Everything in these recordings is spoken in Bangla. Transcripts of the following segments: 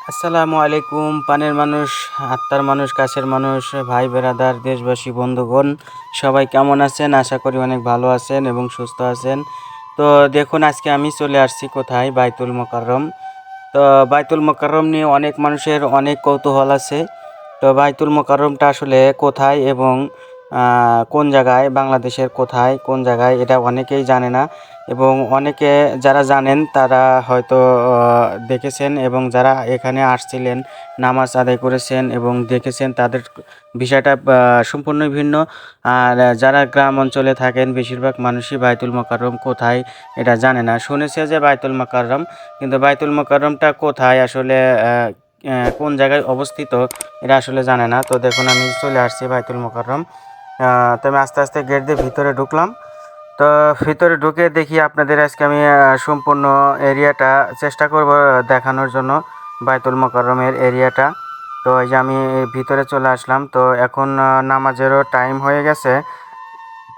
আসসালামু আলাইকুম, পানের মানুষ, আত্মার মানুষ, কাছের মানুষ, ভাই, বেরাদার, দেশবাসী, বন্ধুগণ, সবাই কেমন আছেন? আশা করি অনেক ভালো আছেন এবং সুস্থ আছেন। তো দেখুন, আজকে আমি চলে আসছি কোথায়? বাইতুল মোকাররম। তো বাইতুল মোকাররম নিয়ে অনেক মানুষের অনেক কৌতূহল আছে। তো বাইতুল মোকাররমটা আসলে কোথায় এবং কোন জায়গায় বাংলাদেশের কোথায়, কোন জায়গায়, এটা অনেকেই জানে না। এবং অনেকে যারা জানেন, তারা হয়তো দেখেছেন এবং যারা এখানে আসছিলেন, নামাজ আদায় করেছেন এবং দেখেছেন, তাদের বিষয়টা সম্পূর্ণ ভিন্ন। আর যারা গ্রাম অঞ্চলে থাকেন, বেশিরভাগ মানুষই বাইতুল মোকাররম কোথায়, এটা জানে না। শুনেছে যে বাইতুল মোকাররম, কিন্তু বাইতুল মোকাররমটা কোথায়, আসলে কোন জায়গায় অবস্থিত, এটা আসলে জানে না। তো দেখুন, আমি চলে আসছি বাইতুল মোকাররম। তো আমি আস্তে আস্তে গেট দিয়ে ভিতরে ঢুকলাম। তো ভিতরে ঢুকে দেখি আপনাদের আজকে আমি সম্পূর্ণ এরিয়াটা চেষ্টা করব দেখানোর জন্য, বাইতুল মোকাররমের এরিয়াটা তো এই যে আমি ভিতরে চলে আসলাম, তো এখন নামাজেরও টাইম হয়ে গেছে।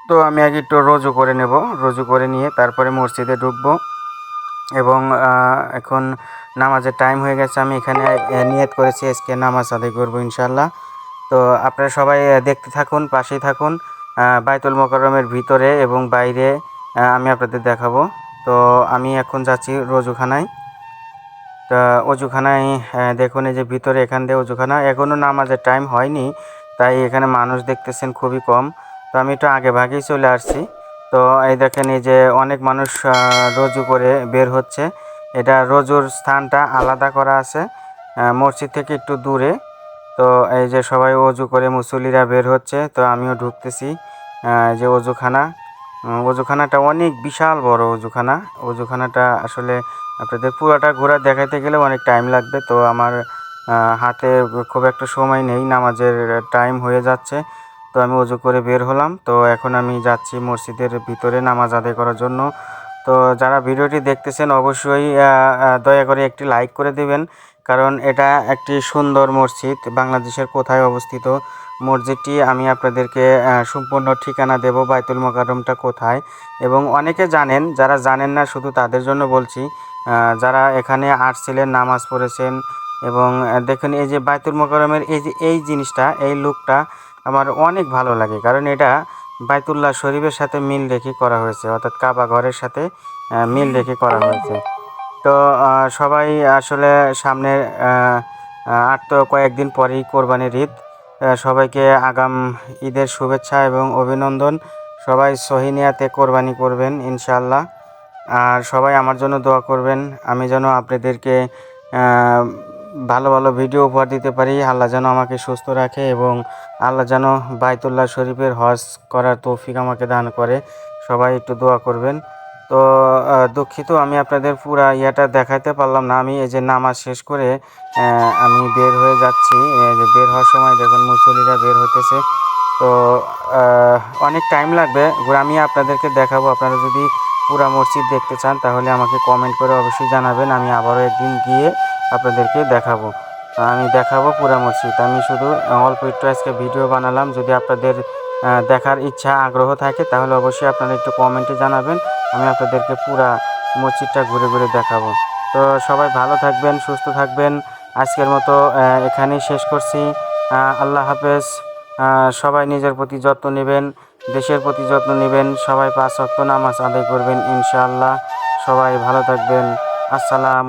তো আমি আগে একটু রজু করে নেব, রজু করে নিয়ে তারপরে মসজিদে ঢুকবো। এবং এখন নামাজের টাইম হয়ে গেছে, আমি এখানে নিয়ত করেছি, আজকে নামাজ আদায় করব ইনশাল্লাহ তো আপনারা সবাই দেখতে থাকুন পাশেই থাকুন আহ, বাইতুল মোকাররমের ভিতরে এবং বাইরে আমি আপনাদের দেখাবো। তো আমি এখন যাচ্ছি রজুখানায়। তা অজুখানায় দেখুন এই যে ভিতরে এখান দিয়ে অজুখানা। এখনও নামাজের টাইম হয়নি তাই এখানে মানুষ দেখতেছেন খুবই কম। তো আমি একটু আগে ভাগেই চলে আসছি। তো এই দেখেন এই যে অনেক মানুষ রজু করে বের হচ্ছে। এটা রজুর স্থানটা আলাদা করা আছে মসজিদ থেকে একটু দূরে। তো এই যে সবাই অজু করে মুসল্লিরা বের হচ্ছে, তো আমিও ঢুকতেছি যে অজুখানা। অজুখানাটা অনেক বিশাল বড় অজুখানা। অজুখানাটা আসলে আপনাদের পুরোটা ঘোরা দেখাইতে গেলে অনেক টাইম লাগবে, তো আমার হাতে খুব একটা সময় নেই, নামাজের টাইম হয়ে যাচ্ছে। তো আমি অজু করে বের হলাম, তো এখন আমি যাচ্ছি মসজিদের ভিতরে নামাজ আদায় করার জন্য। তো যারা ভিডিওটি দেখতেছেন অবশ্যই দয়া করে একটি লাইক করে দিবেন কারণ এটা একটি সুন্দর মসজিদ, বাংলাদেশের কোথায় অবস্থিত মসজিদটি আমি আপনাদেরকে সম্পূর্ণ ঠিকানা দেব বাইতুল মোকাররমটা কোথায়। এবং অনেকে জানেন, যারা জানেন না, শুধু তাদের জন্য বলছি যারা এখানে আসছিলেন, নামাজ পড়েছেন এবং দেখুন এই যে বাইতুল মোকাররমের এই যে, এই জিনিসটা, এই লুকটা আমার অনেক ভালো লাগে। কারণ এটা বাইতুল্লাহ শরীফের সাথে মিল রেখে করা হয়েছে, অর্থাৎ কাবা ঘরের সাথে মিল রেখে করা হয়েছে। তো সবাই আসলে সামনে আর তো কয়েকদিন পরেই কোরবানির ঈদ। সবাইকে আগাম ঈদের শুভেচ্ছা এবং অভিনন্দন। সবাই সহিনিয়াতে কোরবানি করবেন, ইনশাআল্লাহ। আর সবাই আমার জন্য দোয়া করবেন, আমি যেন আপনাদেরকে ভালো ভালো ভিডিও উপহার দিতে পারি। আল্লাহ যেন আমাকে সুস্থ রাখে এবং আল্লাহ যেন বাইতুল্লাহ শরীফের হজ করার তৌফিক আমাকে দান করে। সবাই একটু দোয়া করবেন। তো দুঃখিত, আমি আপনাদের পুরা ইয়েটা দেখাতে পারলাম না। আমি এই যে নামাজ শেষ করে আমি বের হয়ে যাচ্ছি। বের হওয়ার সময় দেখুন মুসলিরা বের হতেছে তো অনেক টাইম লাগবে। আমি আপনাদেরকে দেখাবো। আপনারা যদি পুরা মসজিদ দেখতে চান, তাহলে আমাকে কমেন্ট করে অবশ্যই জানাবেন। আমি আবারও একদিন গিয়ে আপনাদেরকে দেখাবো। আমি দেখাবো পুরা মসজিদ। আমি শুধু অল্প একটু আজকে ভিডিও বানালাম। যদি আপনাদের দেখার ইচ্ছা, আগ্রহ থাকে, তাহলে অবশ্যই আপনারা একটু কমেন্টে জানাবেন। আমি আপনাদেরকে পুরা মসজিদটা ঘুরে ঘুরে দেখাবো। তো সবাই ভালো থাকবেন, সুস্থ থাকবেন। আজকের মতো এখানেই শেষ করছি। আল্লাহ হাফেজ। সবাই নিজের প্রতি যত্ন নেবেন, দেশের প্রতি যত্ন নেবেন। সবাই পাঁচ ওয়াক্ত নামাজ আদায় করবেন, ইনশাআল্লাহ। সবাই ভালো থাকবেন। আসসালাম